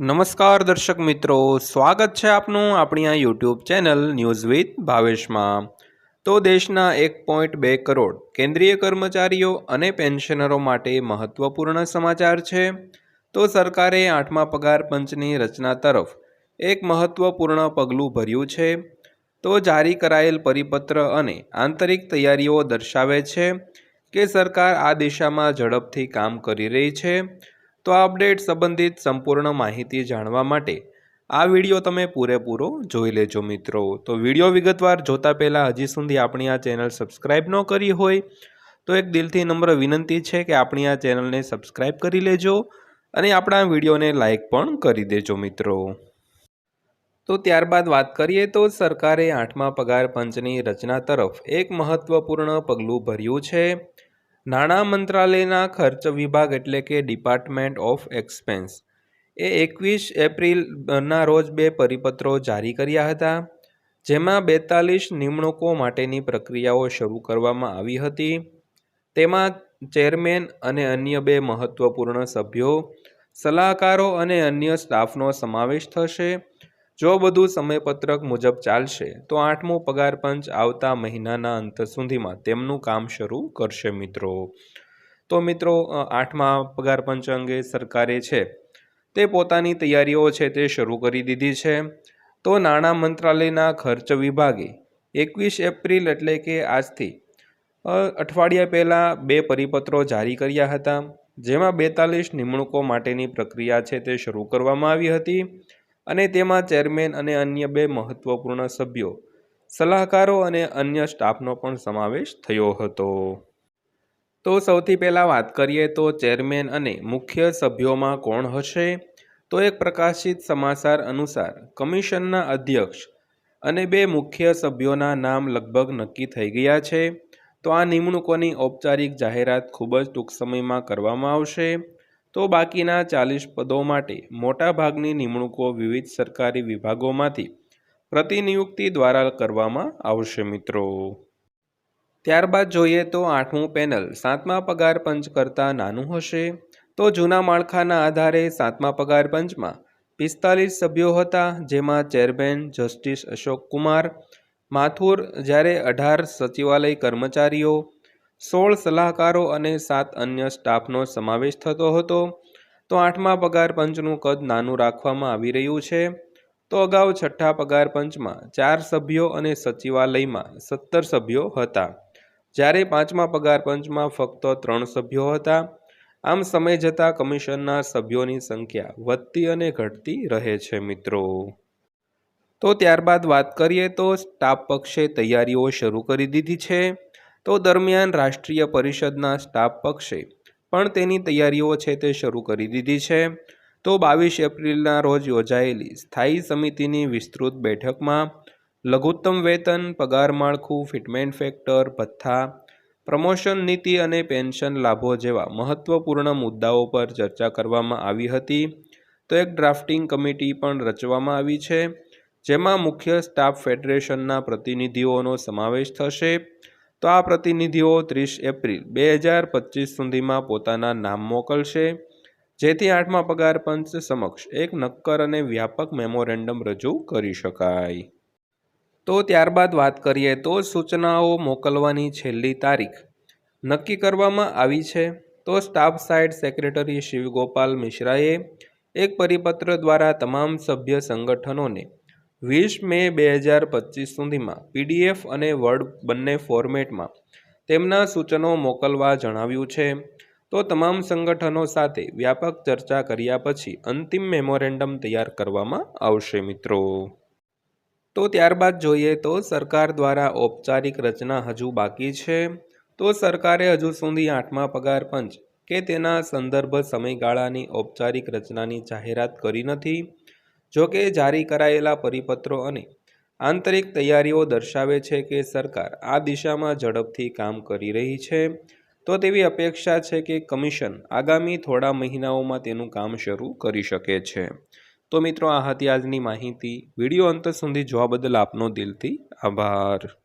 નમસ્કાર દર્શક મિત્રો, સ્વાગત છે આપનું આપણી આ યુટ્યુબ ચેનલ ન્યૂઝ વિથ ભાવેશમાં. તો દેશના એક પોઈન્ટ બે કરોડ કેન્દ્રીય કર્મચારીઓ અને પેન્શનરો માટે મહત્વપૂર્ણ સમાચાર છે. તો સરકારે આઠમા પગાર પંચની રચના તરફ એક મહત્વપૂર્ણ પગલું ભર્યું છે. તો જારી કરાયેલ પરિપત્ર અને આંતરિક તૈયારીઓ દર્શાવે છે કે સરકાર આ દિશામાં ઝડપથી કામ કરી રહી છે. તો આ અપડેટ સંબંધિત સંપૂર્ણ માહિતી જાણવા માટે આ વીડિયો તમે પૂરેપૂરો જોઈ લેજો મિત્રો. તો વીડિયો વિગતવાર જોતા પહેલાં હજી સુધી આપણી આ ચેનલ સબસ્ક્રાઈબ ન કરી હોય તો એક દિલથી નમ્ર વિનંતી છે કે આપણી આ ચેનલને સબસ્ક્રાઈબ કરી લેજો અને આપણા વિડીયોને લાઇક પણ કરી દેજો મિત્રો. તો ત્યારબાદ વાત કરીએ તો સરકારે આઠમા પગાર પંચની રચના તરફ એક મહત્વપૂર્ણ પગલું ભર્યું છે. નાણાં મંત્રાલયના ખર્ચ વિભાગ એટલે કે ડિપાર્ટમેન્ટ ઓફ એક્સપેન્સ એ એકવીસ એપ્રિલના રોજ બે પરિપત્રો જારી કર્યા હતા, જેમાં બેતાલીસ નિમણૂકો માટેની પ્રક્રિયાઓ શરૂ કરવામાં આવી હતી. તેમાં ચેરમેન અને અન્ય બે મહત્વપૂર્ણ સભ્યો, સલાહકારો અને અન્ય સ્ટાફનો સમાવેશ થશે. જો બધું સમયપત્રક મુજબ ચાલશે, તો આઠમો પગાર પંચ આવતા મહિનાના અંત સુધીમાં તેમનું કામ શરૂ કરશે મિત્રો. તો મિત્રો આઠમા પગાર પંચ અંગે સરકારે છે, તે પોતાની તૈયારીઓ છે તે શરૂ કરી દીધી છે. તો નાણાં મંત્રાલયના ખર્ચ વિભાગે એકવીસ એપ્રિલ એટલે કે આજથી અઠવાડિયા પહેલાં બે પરિપત્રો જારી કર્યા હતા, જેમાં બેતાલીસ નિમણૂકો માટેની પ્રક્રિયા છે તે શરૂ કરવામાં આવી હતી. અને તેમાં ચેરમેન અને અન્ય બે મહત્વપૂર્ણ સભ્યો, સલાહકારો અને અન્ય સ્ટાફનો પણ સમાવેશ થયો હતો. તો સૌથી પહેલાં વાત કરીએ તો ચેરમેન અને મુખ્ય સભ્યોમાં કોણ હશે? તો એક પ્રકાશિત સમાચાર અનુસાર કમિશનના અધ્યક્ષ અને બે મુખ્ય સભ્યોના નામ લગભગ નક્કી થઈ ગયા છે. તો આ નિમણૂકોની ઔપચારિક જાહેરાત ખૂબ જ ટૂંક સમયમાં કરવામાં આવશે. તો બાકીના ચાલીસ પદો માટે મોટાભાગની નિમણૂકો વિવિધ સરકારી વિભાગોમાંથી પ્રતિનિયુક્તિ દ્વારા કરવામાં આવશે મિત્રો. ત્યારબાદ જોઈએ તો આઠમું પેનલ સાતમા પગાર પંચ કરતાં નાનું હશે. તો જૂના માળખાના આધારે સાતમા પગાર પંચમાં પિસ્તાલીસ સભ્યો હતા, જેમાં ચેરમેન જસ્ટિસ અશોક કુમાર, માથુર જ્યારે અઢાર સચિવાલય કર્મચારીઓ સોળ સલાહકારો અને સાત અન્ય સ્ટાફનો સમાવેશ થતો હતો. તો આઠમા પગાર પંચનું કદ નાનું રાખવામાં આવી રહ્યું છે. તો અગાઉ છઠ્ઠા પગાર પંચમાં ચાર સભ્યો અને સચિવાલયમાં સત્તર સભ્યો હતા. જ્યારે પાંચમા પગાર પંચમાં ફક્ત ત્રણ સભ્યો હતા. આમ સમય જતાં કમિશનના સભ્યોની સંખ્યા વધતી અને ઘટતી રહે છે મિત્રો. તો ત્યારબાદ વાત કરીએ તો સ્ટાફ પક્ષે તૈયારીઓ શરૂ કરી દીધી છે. તો દરમિયાન રાષ્ટ્રીય પરિષદના સ્ટાફ પક્ષે પણ તેની તૈયારીઓ છે તે શરૂ કરી દીધી છે. તો બાવીસ એપ્રિલના રોજ યોજાયેલી સ્થાયી સમિતિની વિસ્તૃત બેઠકમાં લઘુત્તમ વેતન, પગાર માળખું, ફિટમેન્ટ ફેક્ટર, ભથ્થા, પ્રમોશન નીતિ અને પેન્શન લાભો જેવા મહત્વપૂર્ણ મુદ્દાઓ પર ચર્ચા કરવામાં આવી હતી. તો એક ડ્રાફ્ટિંગ કમિટી પણ રચવામાં આવી છે, જેમાં મુખ્ય સ્ટાફ ફેડરેશનના પ્રતિનિધિઓનો સમાવેશ થશે. તો આ પ્રતિનિધિઓ ત્રીસ એપ્રિલ બે હજાર પચીસ સુધીમાં પોતાના નામ મોકલશે, જેથી આઠમા પગાર પંચ સમક્ષ એક નક્કર અને વ્યાપક મેમોરેન્ડમ રજૂ કરી શકાય. તો ત્યારબાદ વાત કરીએ તો સૂચનાઓ મોકલવાની છેલ્લી તારીખ. નક્કી કરવામાં આવી છે તો સ્ટાફ સાઇડ સેક્રેટરી શિવગોપાલ મિશ્રાએ એક પરિપત્ર દ્વારા તમામ સભ્ય સંગઠનોને વીસ મે બે હજાર પચીસ સુધીમાં પીડીએફ અને વર્ડ બંને ફોર્મેટમાં તેમના સૂચનો મોકલવા જણાવ્યું છે. તો તમામ સંગઠનો સાથે વ્યાપક ચર્ચા કર્યા પછી અંતિમ મેમોરેન્ડમ તૈયાર કરવામાં આવશે મિત્રો. તો ત્યારબાદ જોઈએ તો સરકાર દ્વારા ઔપચારિક રચના હજુ બાકી છે. તો સરકારે હજુ સુધી આઠમા પગાર પંચ કે તેના સંદર્ભ સમયગાળાની ઔપચારિક રચનાની જાહેરાત કરી નથી. જો કે જારી કરાયેલા પરિપત્રો અને આંતરિક તૈયારીઓ દર્શાવે છે કે સરકાર આ દિશામાં ઝડપથી કામ કરી રહી છે. તો તેવી અપેક્ષા છે કે કમિશન આગામી થોડા મહિનાઓમાં તેનું કામ શરૂ કરી શકે છે. તો મિત્રો આ હતી આજની માહિતી. વીડિયો અંત સુધી જોવા બદલ આપનો દિલથી આભાર.